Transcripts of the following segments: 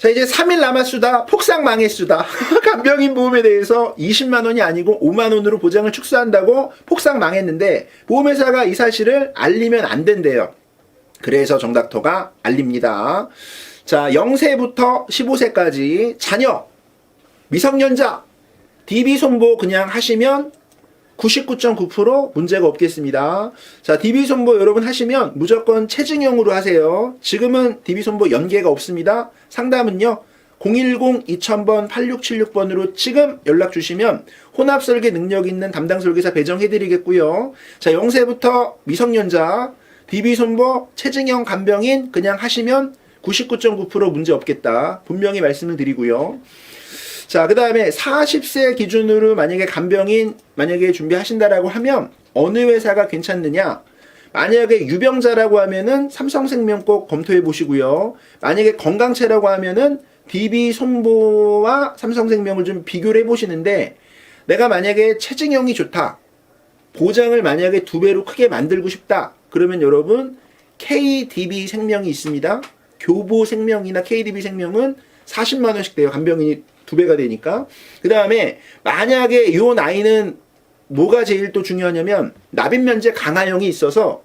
자 이제 3일 남았수다. 폭삭 망했수다. 간병인 보험에 대해서 20만 원이 아니고 5만 원으로 보장을 축소한다고 폭삭 망했는데 보험회사가 이 사실을 알리면 안 된대요. 그래서 정닥터가 알립니다. 자 0세부터 15세까지 자녀 미성년자 DB 손보 그냥 하시면 99.9% 문제가 없겠습니다. 자, DB 손보 여러분 하시면 무조건 체증형으로 하세요. 지금은 DB 손보 연계가 없습니다. 상담은요. 010-2000번 8676번으로 지금 연락 주시면 혼합 설계 능력 있는 담당 설계사 배정해 드리겠고요. 자, 0세부터 미성년자 DB 손보 체증형 간병인 그냥 하시면 99.9% 문제 없겠다. 분명히 말씀을 드리고요. 자, 그 다음에 40세 기준으로 만약에 간병인 만약에 준비하신다라고 하면 어느 회사가 괜찮느냐? 만약에 유병자라고 하면은 삼성생명 꼭 검토해 보시고요. 만약에 건강체라고 하면은 DB 손보와 삼성생명을 좀 비교를 해 보시는데 내가 만약에 체증형이 좋다. 보장을 만약에 두 배로 크게 만들고 싶다. 그러면 여러분 KDB 생명이 있습니다. 교보 생명이나 KDB 생명은 40만 원씩 돼요. 간병인이 두 배가 되니까. 그 다음에 만약에 요 나이는 뭐가 제일 또 중요하냐면 납입 면제 강화형이 있어서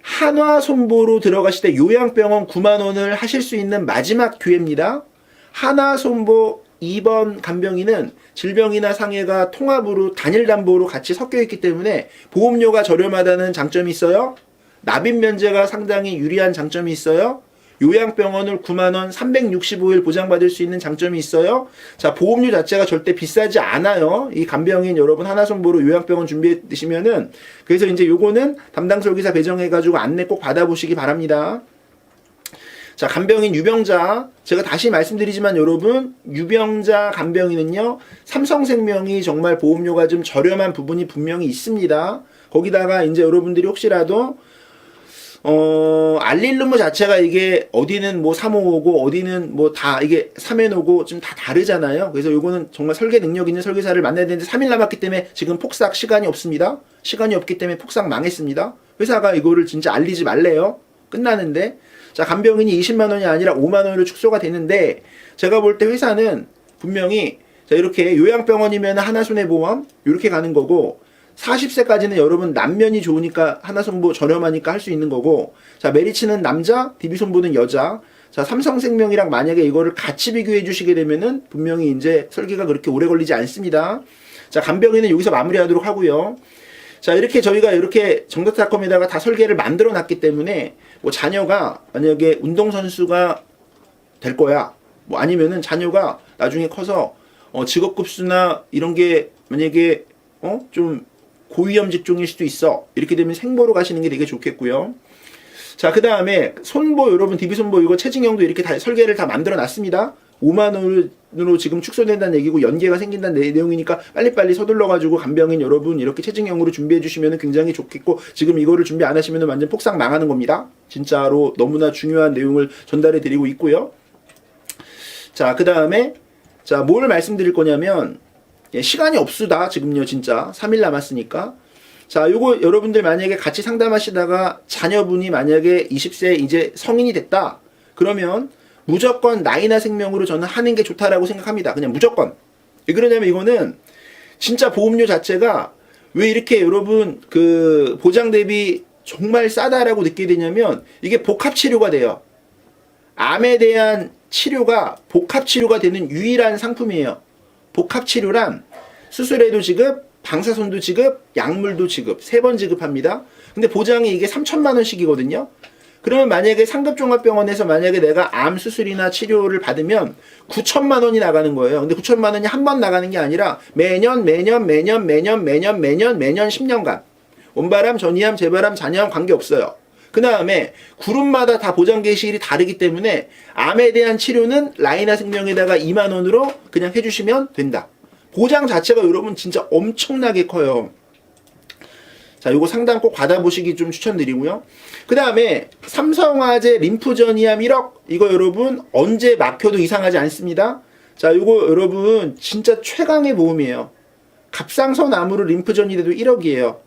한화 손보로 들어가실 때 요양병원 9만 원을 하실 수 있는 마지막 기회입니다. 한화 손보 2번 간병인은 질병이나 상해가 통합으로 단일 담보로 같이 섞여 있기 때문에 보험료가 저렴하다는 장점이 있어요. 납입 면제가 상당히 유리한 장점이 있어요. 요양병원을 9만원 365일 보장받을 수 있는 장점이 있어요. 자, 보험료 자체가 절대 비싸지 않아요. 이 간병인 여러분 하나손보로 요양병원 준비해 두시면은 그래서 이제 요거는 담당 설계사 배정해가지고 안내 꼭 받아보시기 바랍니다. 자, 간병인 유병자. 제가 다시 말씀드리지만 여러분, 유병자 간병인은요, 삼성생명이 정말 보험료가 좀 저렴한 부분이 분명히 있습니다. 거기다가 이제 여러분들이 혹시라도 어, 알릴루무 자체가 이게 어디는 뭐 355고 어디는 뭐 다 이게 3해놓고 좀 다 다르잖아요. 그래서 요거는 정말 설계 능력 있는 설계사를 만나야 되는데 3일 남았기 때문에 지금 폭삭 시간이 없습니다. 시간이 없기 때문에 폭삭 망했습니다. 회사가 이거를 진짜 알리지 말래요. 끝나는데. 자, 간병인이 20만 원이 아니라 5만 원으로 축소가 되는데 제가 볼 때 회사는 분명히 자, 이렇게 요양병원이면 하나 손해보험 이렇게 가는 거고 40세까지는 여러분 남면이 좋으니까 하나손보 저렴하니까 할 수 있는 거고 자 메리츠는 남자 디비손보는 여자. 자 삼성생명이랑 만약에 이거를 같이 비교해 주시게 되면은 분명히 이제 설계가 그렇게 오래 걸리지 않습니다. 자 간병인은 여기서 마무리하도록 하고요. 자 이렇게 저희가 이렇게 정답닷컴에다가 다 설계를 만들어 놨기 때문에 뭐 자녀가 만약에 운동선수가 될 거야. 뭐 아니면은 자녀가 나중에 커서 어 직업급수나 이런 게 만약에 어좀 고위험 직종일 수도 있어. 이렇게 되면 생보로 가시는 게 되게 좋겠고요. 자, 그 다음에 손보 여러분 DB 손보 이거 체증형도 이렇게 다 설계를 다 만들어 놨습니다. 5만 원으로 지금 축소된다는 얘기고 연계가 생긴다는 내- 내용이니까 빨리빨리 서둘러 가지고 간병인 여러분 이렇게 체증형으로 준비해 주시면 굉장히 좋겠고 지금 이거를 준비 안 하시면 완전 폭삭 망하는 겁니다. 진짜로 너무나 중요한 내용을 전달해 드리고 있고요. 자, 그 다음에 자, 뭘 말씀드릴 거냐면 예, 시간이 없수다 지금요 진짜. 3일 남았으니까. 자 요거 여러분들 만약에 같이 상담하시다가 자녀분이 만약에 20세 이제 성인이 됐다. 그러면 무조건 나이나 생명으로 저는 하는 게 좋다라고 생각합니다. 그냥 무조건. 왜 그러냐면 이거는 진짜 보험료 자체가 왜 이렇게 여러분 그 보장 대비 정말 싸다라고 느끼게 되냐면 이게 복합 치료가 돼요. 암에 대한 치료가 복합 치료가 되는 유일한 상품이에요 복합 치료란 수술에도 지급, 방사선도 지급, 약물도 지급 세 번 지급합니다. 근데 보장이 이게 3천만 원씩이거든요. 그러면 만약에 상급종합병원에서 만약에 내가 암 수술이나 치료를 받으면 9천만 원이 나가는 거예요. 근데 9천만 원이 한 번 나가는 게 아니라 매년 매년 매년 매년 매년 매년 매년 10년간 원바람, 전이암, 재발암, 잔여암 관계 없어요. 그 다음에 그룹마다 다 보장 개시일이 다르기 때문에 암에 대한 치료는 라이나 생명에다가 2만 원으로 그냥 해주시면 된다. 보장 자체가 여러분 진짜 엄청나게 커요. 자, 요거 상담 꼭 받아보시기 좀 추천드리고요. 그 다음에 삼성화재 림프전이암 1억 이거 여러분 언제 막혀도 이상하지 않습니다. 자, 요거 여러분 진짜 최강의 보험이에요. 갑상선 암으로 림프전이 돼도 1억이에요.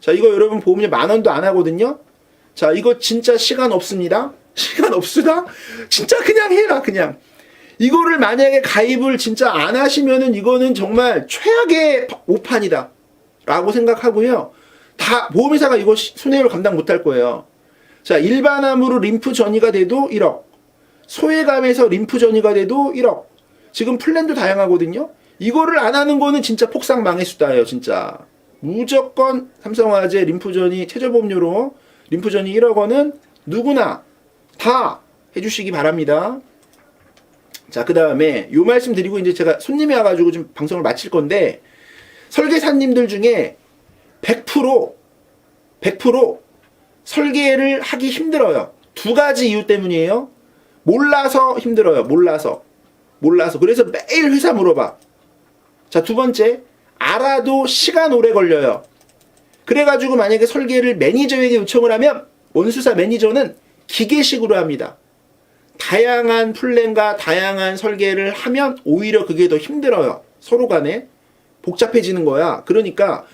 자, 이거 여러분 보험료 만 원도 안 하거든요. 자, 이거 진짜 시간 없습니다. 시간 없으다? 진짜 그냥 해라, 그냥. 이거를 만약에 가입을 진짜 안 하시면은 이거는 정말 최악의 오판이다. 라고 생각하고요. 다, 보험회사가 이거 시- 손해를 감당 못할 거예요. 자, 일반암으로 림프 전이가 돼도 1억. 소외감에서 림프 전이가 돼도 1억. 지금 플랜도 다양하거든요. 이거를 안 하는 거는 진짜 폭삭 망의 수다예요, 진짜. 무조건 삼성화재 림프전이 최저보험료로 림프전이 1억 원은 누구나 다 해주시기 바랍니다. 자, 그 다음에 요 말씀 드리고 이제 제가 손님이 와가지고 좀 방송을 마칠 건데 설계사님들 중에 100% 100% 설계를 하기 힘들어요. 두 가지 이유 때문이에요. 몰라서 힘들어요. 몰라서. 몰라서. 그래서 매일 회사 물어봐. 자, 두 번째. 알아도 시간 오래 걸려요. 그래가지고 만약에 설계를 매니저에게 요청을 하면 원수사 매니저는 기계식으로 합니다. 다양한 플랜과 다양한 설계를 하면 오히려 그게 더 힘들어요. 서로 간에 복잡해지는 거야. 그러니까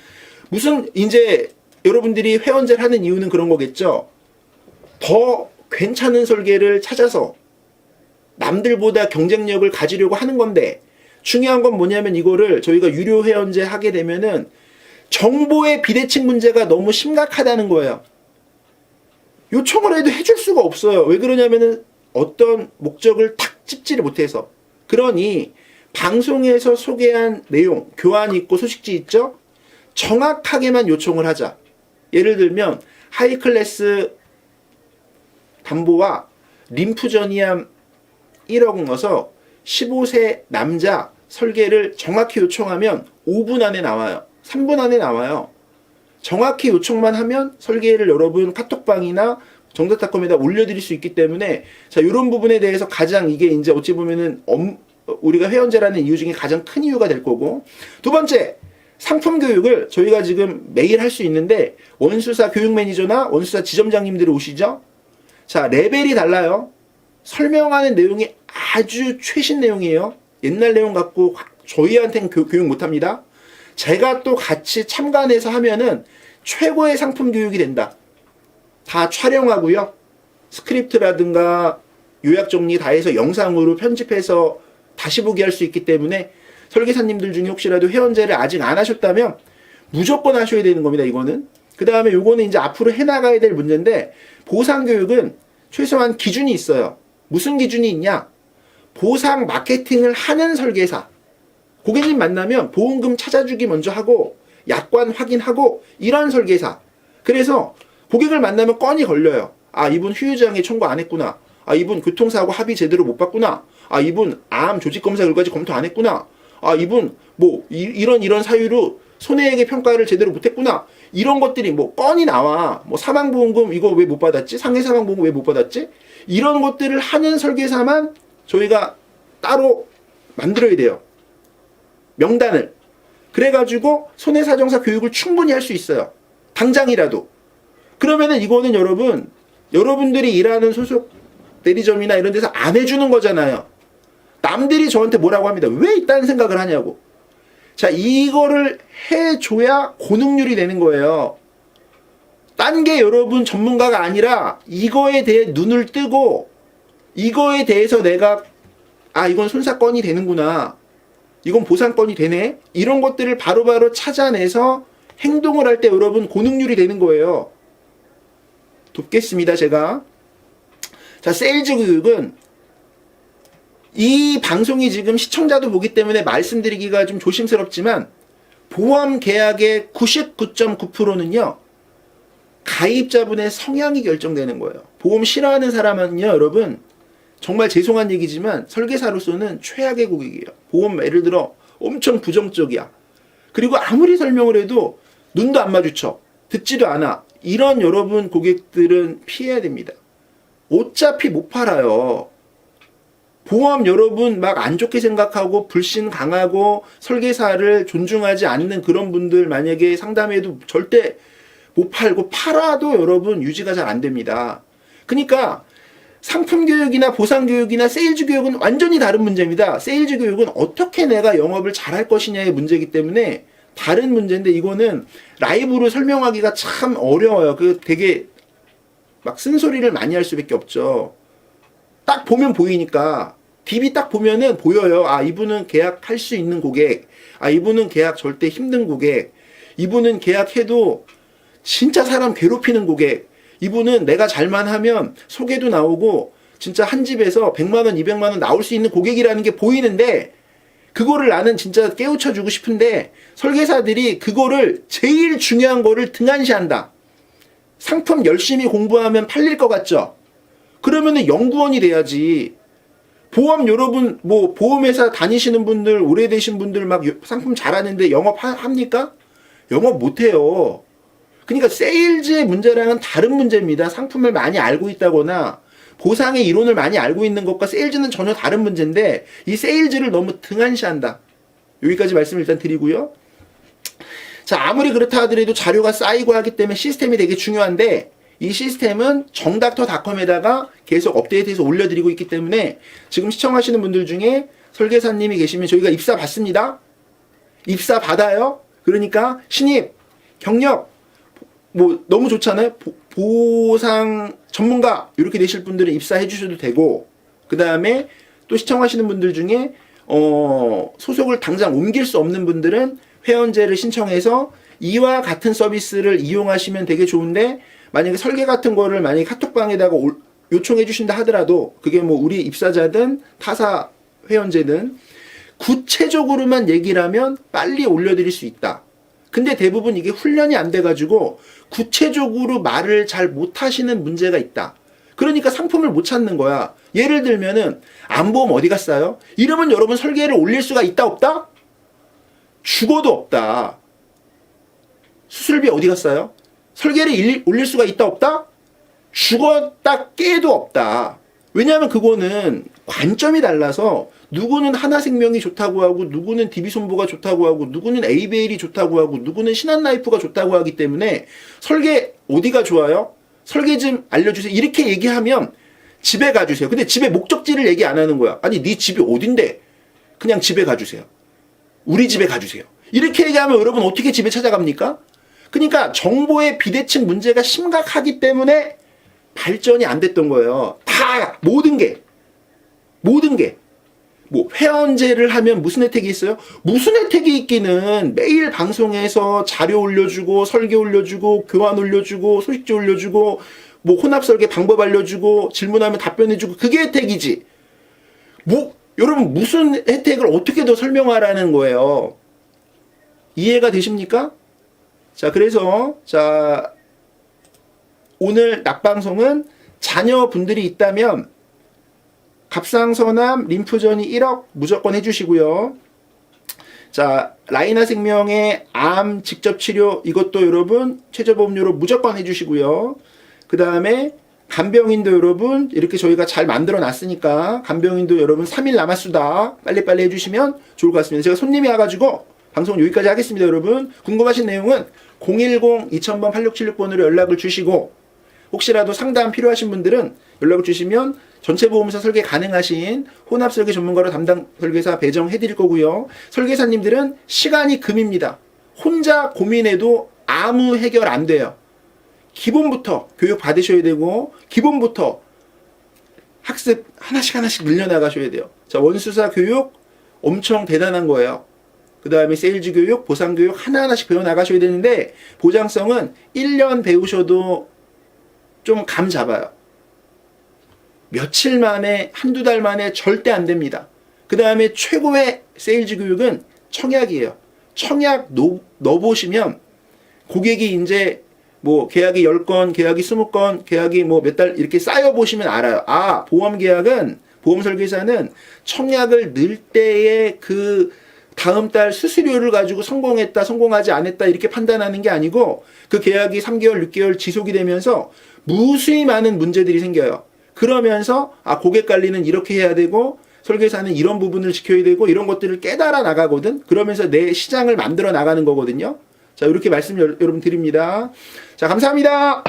무슨 이제 여러분들이 회원제를 하는 이유는 그런 거겠죠. 더 괜찮은 설계를 찾아서 남들보다 경쟁력을 가지려고 하는 건데 중요한 건 뭐냐면 이거를 저희가 유료 회원제 하게 되면은 정보의 비대칭 문제가 너무 심각하다는 거예요. 요청을 해도 해줄 수가 없어요. 왜 그러냐면은 어떤 목적을 탁 찝지를 못해서. 그러니 방송에서 소개한 내용, 교환이 있고 소식지 있죠? 정확하게만 요청을 하자. 예를 들면 하이클래스 담보와 림프전이암 1억 넣어서 15세 남자 설계를 정확히 요청하면 5분 안에 나와요. 3분 안에 나와요. 정확히 요청만 하면 설계를 여러분 카톡방이나 정답닷컴에다 올려드릴 수 있기 때문에 자 이런 부분에 대해서 가장 이게 이제 어찌 보면은 엄- 우리가 회원제라는 이유 중에 가장 큰 이유가 될 거고. 두 번째 상품 교육을 저희가 지금 매일 할 수 있는데 원수사 교육 매니저나 원수사 지점장님들이 오시죠? 자 레벨이 달라요. 설명하는 내용이 아주 최신 내용이에요. 옛날 내용 갖고 저희한테는 교, 교육 못합니다 제가 또 같이 참관해서 하면은 최고의 상품 교육이 된다. 다 촬영하고요. 스크립트라든가 요약 정리 다 해서 영상으로 편집해서 다시 보기 할 수 있기 때문에 설계사님들 중에 혹시라도 회원제를 아직 안 하셨다면 무조건 하셔야 되는 겁니다. 이거는. 그 다음에 요거는 이제 앞으로 해나가야 될 문제인데 보상 교육은 최소한 기준이 있어요. 무슨 기준이 있냐? 보상 마케팅을 하는 설계사. 고객님 만나면 보험금 찾아주기 먼저 하고 약관 확인하고 이런 설계사. 그래서 고객을 만나면 건이 걸려요. 아 이분 후유장애 청구 안 했구나. 아 이분 교통사고 합의 제대로 못 봤구나. 아 이분 암 조직 검사 결과지 검토 안 했구나. 아 이분 뭐 이, 런 이런 사유로 손해액의 평가를 제대로 못 했구나. 이런 것들이 뭐 건이 나와. 뭐 사망보험금 이거 왜 못 받았지? 상해 사망보험금 왜 못 받았지? 이런 것들을 하는 설계사만 저희가 따로 만들어야 돼요. 명단을. 그래가지고 손해사정사 교육을 충분히 할 수 있어요. 당장이라도. 그러면은 이거는 여러분, 여러분들이 일하는 소속 대리점이나 이런 데서 안 해주는 거잖아요. 남들이 저한테 뭐라고 합니다. 왜 이딴 생각을 하냐고. 자, 이거를 해줘야 고능률이 되는 거예요. 딴 게 여러분 전문가가 아니라 이거에 대해 눈을 뜨고 이거에 대해서 내가 아, 이건 손사건이 되는구나. 이건 보상건이 되네. 이런 것들을 바로 바로 찾아내서 행동을 할 때 여러분 고능률이 되는 거예요. 돕겠습니다, 제가. 자, 세일즈 교육은 이 방송이 지금 시청자도 보기 때문에 말씀드리기가 좀 조심스럽지만 보험 계약의 99.9%는요. 가입자분의 성향이 결정되는 거예요. 보험 싫어하는 사람은요, 여러분 정말 죄송한 얘기지만 설계사로서는 최악의 고객이에요. 보험 예를 들어 엄청 부정적이야. 그리고 아무리 설명을 해도 눈도 안 마주쳐. 듣지도 않아. 이런 여러분 고객들은 피해야 됩니다. 어차피 못 팔아요. 보험 여러분 막 안 좋게 생각하고 불신 강하고 설계사를 존중하지 않는 그런 분들 만약에 상담해도 절대 못 팔고 팔아도 여러분 유지가 잘 안 됩니다. 그러니까 상품 교육이나 보상 교육이나 세일즈 교육은 완전히 다른 문제입니다. 세일즈 교육은 어떻게 내가 영업을 잘할 것이냐의 문제이기 때문에 다른 문제인데 이거는 라이브로 설명하기가 참 어려워요. 그 되게 막 쓴소리를 많이 할 수밖에 없죠. 딱 보면 보이니까 DB 딱 보면은 보여요. 아 이분은 계약할 수 있는 고객. 아 이분은 계약 절대 힘든 고객. 이분은 계약해도 진짜 사람 괴롭히는 고객. 이분은 내가 잘만 하면 소개도 나오고 진짜 한 집에서 100만 원, 200만 원 나올 수 있는 고객이라는 게 보이는데 그거를 나는 진짜 깨우쳐 주고 싶은데 설계사들이 그거를 제일 중요한 거를 등한시한다. 상품 열심히 공부하면 팔릴 것 같죠? 그러면은 연구원이 돼야지. 보험 여러분 뭐 보험회사 다니시는 분들 오래되신 분들 막 요- 상품 잘하는데 영업 하- 합니까? 영업 못해요. 그러니까 세일즈의 문제랑은 다른 문제입니다. 상품을 많이 알고 있다거나 보상의 이론을 많이 알고 있는 것과 세일즈는 전혀 다른 문제인데 이 세일즈를 너무 등한시한다. 여기까지 말씀을 일단 드리고요. 자, 아무리 그렇다 하더라도 자료가 쌓이고 하기 때문에 시스템이 되게 중요한데 이 시스템은 정닥터닷컴에다가 계속 업데이트해서 올려드리고 있기 때문에 지금 시청하시는 분들 중에 설계사님이 계시면 저희가 입사 받습니다. 입사 받아요. 그러니까 신입, 경력, 뭐 너무 좋잖아요. 보- 보상 전문가 이렇게 되실 분들은 입사해 주셔도 되고 그 다음에 또 시청하시는 분들 중에 어 소속을 당장 옮길 수 없는 분들은 회원제를 신청해서 이와 같은 서비스를 이용하시면 되게 좋은데 만약에 설계 같은 거를 만약에 카톡방에다가 올- 요청해 주신다 하더라도 그게 뭐 우리 입사자든 타사 회원제든 구체적으로만 얘기를 하면 빨리 올려드릴 수 있다. 근데 대부분 이게 훈련이 안 돼가지고 구체적으로 말을 잘 못하시는 문제가 있다. 그러니까 상품을 못 찾는 거야. 예를 들면은 안보험 어디 갔어요? 이러면 여러분 설계를 올릴 수가 있다 없다? 죽어도 없다. 수술비 어디 갔어요? 설계를 일- 올릴 수가 있다 없다? 죽었다 깨도 없다. 왜냐하면 그거는 관점이 달라서 누구는 하나생명이 좋다고 하고 누구는 DB손보가 좋다고 하고 누구는 ABL이 좋다고 하고 누구는 신한라이프가 좋다고 하기 때문에 설계 어디가 좋아요? 설계 좀 알려주세요. 이렇게 얘기하면 집에 가주세요. 근데 집에 목적지를 얘기 안 하는 거야. 아니 네 집이 어딘데? 그냥 집에 가주세요. 우리 집에 가주세요. 이렇게 얘기하면 여러분 어떻게 집에 찾아갑니까? 그러니까 정보의 비대칭 문제가 심각하기 때문에 발전이 안 됐던 거예요. 다 모든 게 모든 게 뭐 회원제를 하면 무슨 혜택이 있어요? 무슨 혜택이 있기는 매일 방송에서 자료 올려주고 설계 올려주고 교환 올려주고 소식지 올려주고 뭐 혼합 설계 방법 알려주고 질문하면 답변해주고 그게 혜택이지. 뭐 여러분 무슨 혜택을 어떻게 더 설명하라는 거예요? 이해가 되십니까? 자 그래서 자 오늘 낮방송은 자녀분들이 있다면 갑상선암 림프전이 1억 무조건 해주시고요. 자 라이나 생명의 암 직접 치료 이것도 여러분 최저보험료로 무조건 해주시고요. 그 다음에 간병인도 여러분 이렇게 저희가 잘 만들어 놨으니까 간병인도 여러분 3일 남았수다 빨리빨리 해주시면 좋을 것 같습니다. 제가 손님이 와가지고 방송 여기까지 하겠습니다 여러분 궁금하신 내용은 010-2000번 8676번으로 연락을 주시고 혹시라도 상담 필요하신 분들은 연락을 주시면 전체 보험사 설계 가능하신 혼합 설계 전문가로 담당 설계사 배정해 드릴 거고요. 설계사님들은 시간이 금입니다. 혼자 고민해도 아무 해결 안 돼요. 기본부터 교육 받으셔야 되고 기본부터 학습 하나씩 하나씩 늘려나가셔야 돼요. 자, 원수사 교육 엄청 대단한 거예요. 그 다음에 세일즈 교육, 보상 교육 하나하나씩 배워나가셔야 되는데 보장성은 1년 배우셔도 좀 감 잡아요. 며칠 만에, 한두 달 만에 절대 안 됩니다. 그 다음에 최고의 세일즈 교육은 청약이에요. 청약 넣, 넣어보시면 고객이 이제 뭐 계약이 10건, 계약이 20건, 계약이 뭐 몇 달 이렇게 쌓여보시면 알아요. 아, 보험 계약은, 보험 설계사는 청약을 넣을 때의 그 다음 달 수수료를 가지고 성공했다, 성공하지 않았다 이렇게 판단하는 게 아니고 그 계약이 3개월, 6개월 지속이 되면서 무수히 많은 문제들이 생겨요. 그러면서 아 고객 관리는 이렇게 해야 되고 설계사는 이런 부분을 지켜야 되고 이런 것들을 깨달아 나가거든. 그러면서 내 시장을 만들어 나가는 거거든요. 자 이렇게 말씀 여- 여러분 드립니다. 자 감사합니다.